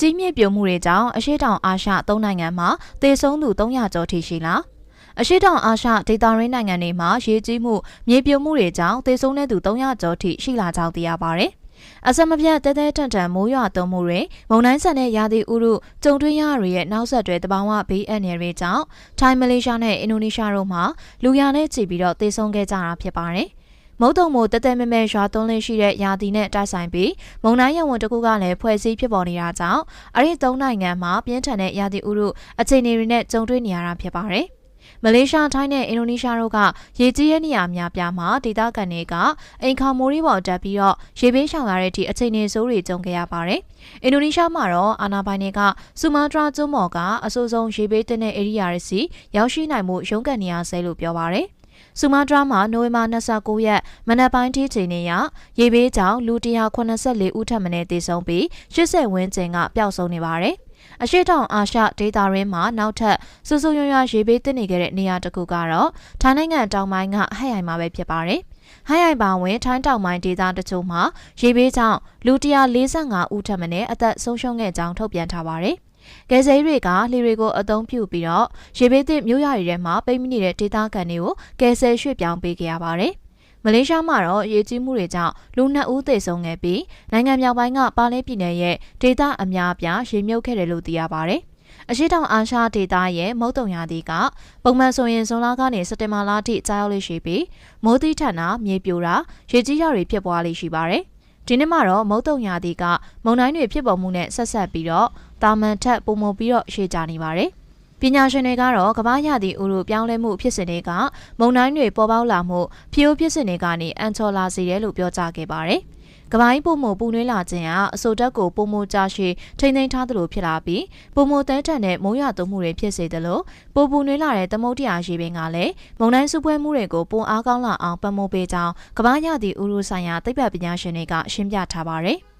ကြီးမြစ်ပြိုမှုတွေကြောင့်အရှေ့တောင်အာရှ၃နိုင်ငံမှာသေဆုံးသူ300ကျော်ထိရှိလားအရှေ့တောင်အာရှဒေသရင်းနိုင်ငံတွေမှာရေကြီးမှုမြေပြိုမှုတွေကြောင့်သေဆုံးတဲ့သူ300ကျော်ထိရှိလာကြောင်းသိရပါတယ်။အစမပြတ်တဲတဲတန်တန်မိုးရွာသွန်းမှုတွေမုန်တိုင်းဆန်တဲ့ရာသီဥတုကြုံတွေ့ရတွေရဲ့နောက်ဆက်တွဲတဘာဝဘေးအန္တရာယ်တွေကြောင့်ထိုင်းမလေးရှားနဲ့အင်ဒိုနီးရှားတို့မှာလူရနဲ့ချီပြီးတော့သေဆုံးခဲ့ကြတာဖြစ်ပါတယ်။ မုတ်တုံမို့တသက်မဲမဲရွာသွန်းလေးရှိတဲ့ရာသီနဲ့တိုက်ဆိုင်ပြီးမုန်တိုင်းရဝန်တစ်ခုကလည်းဖွဲ့စည်းဖြစ်ပေါ်နေတာကြောင့်အဲ့ဒီသုံးနိုင်ငံမှာပြင်းထန်တဲ့ရာသီဥတုအခြေအနေတွေနဲ့ကြုံတွေ့နေရတာဖြစ်ပါတယ်။မလေးရှားထိုင်းနဲ့အင်ဒိုနီးရှားတို့ကရေကြီးတဲ့နေရာများပြားမှာဒေသခံတွေကအိမ်ခေါမိုးရီပေါ်တက်ပြီးတော့ရေဘေးရှောင်ရတဲ့အထိအခြေအနေဆိုးတွေကြုံခဲ့ရပါတယ်။အင်ဒိုနီးရှားမှာတော့အာနာပိုင်တွေကဆူမာတရာကျွန်းပေါ်ကအဆိုးဆုံးရေဘေးတင်တဲ့ area တွေစီရောက်ရှိနိုင်မှုရုန်းကန်နေရဆဲလို့ပြောပါတယ်။ ဆူမာတရာမှာနိုဝင်ဘာ29ရက်မနက်ပိုင်းထိချိန်နေရရေဘေးကြောင့်လူ184ဦးထပ်မံသေဆုံးပြီး80ဝန်းကျင်ကပျောက်ဆုံးနေပါတယ်။အရှိတောင်အာရှဒေသရင်းမှာနောက်ထပ်စူးစူးရွရွရေဘေးတင်နေခဲ့တဲ့နေရာတစ်ခုကတော့ထိုင်းနိုင်ငံတောင်ပိုင်းကဟဲ့ရိုင်မှာပဲဖြစ်ပါတယ်။ဟိုင်းရိုင်ပါဝင်ထိုင်းတောင်ပိုင်းဒေသတချို့မှာရေဘေးကြောင့်လူ145ဦးထပ်မံအသက်ဆုံးရှုံးခဲ့ကြောင်းထုတ်ပြန်ထားပါတယ်။ ကယ်ဆယ်တွေကလှေတွေကိုအသုံးပြုပြီးတော့ရေဘေးသစ်မြို့ရတွေထဲမှာပိတ်မိနေတဲ့ဒေသခံတွေကိုကယ်ဆယ်ရွှေ့ပြောင်းပေးခဲ့ရပါတယ်မလေးရှားမှာတော့ရေကြီးမှုတွေကြောင့်လူနှစ်ဦးသေဆုံးခဲ့ပြီးနိုင်ငံမြောက်ပိုင်းကပါလဲပြည်နယ်ရဲ့ဒေသအများအပြားရေမြုပ်ခဲ့တယ်လို့သိရပါဗျ။အရှိတောင်အာရှဒေသရဲ့မုတ်တုံရာသီကပုံမှန်ဆိုရင်ဇွန်လကနေစက်တင်ဘာလအထိကြာရောက်လေရှိပြီးမိုးသီးထန်တာမြေပြိုတာရေကြီးရတွေဖြစ်ပွားလေရှိပါတယ်။ ဒီနေ့မှာတော့မုတ်တုံရာသီကမုန်တိုင်းတွေဖြစ်ပေါ်မှုနဲ့ဆက်ဆက်ပြီးတော့တာမန်ထက်ပုံမပြီးတော့ရှေ့ကြနေပါတယ်။ပညာရှင်တွေကတော့ကမ္ဘာရသည့်ဥရုပြောင်းလဲမှုဖြစ်စဉ်တွေကမုန်တိုင်းတွေပေါ်ပေါက်လာမှုဖြိုးဖြစ်စဉ်တွေကနေအန်ချော်လာစေတယ်လို့ပြောကြားခဲ့ပါတယ်။ ကပိုင်းပုံမှုပူနွေးလာခြင်းကအဆိုတက်ကိုပုံမှုကြရှိထိမ့်သိမ်းထားသလိုဖြစ်လာပြီးပုံမှုတဲထန်တဲ့မိုးရွာသွန်းမှုတွေဖြစ်စေသလိုပိုပူနွေးလာတဲ့သမုတ်တရားရှိပင်ကလည်းမုန်တိုင်းစုပွဲမှုတွေကိုပုံအားကောင်းလာအောင်ပံ့ပိုးပေးကြောင်းကမ္ဘာရသည့်ဥရုဆိုင်ရာသိပ္ပံပညာရှင်တွေကရှင်းပြထားပါတယ်။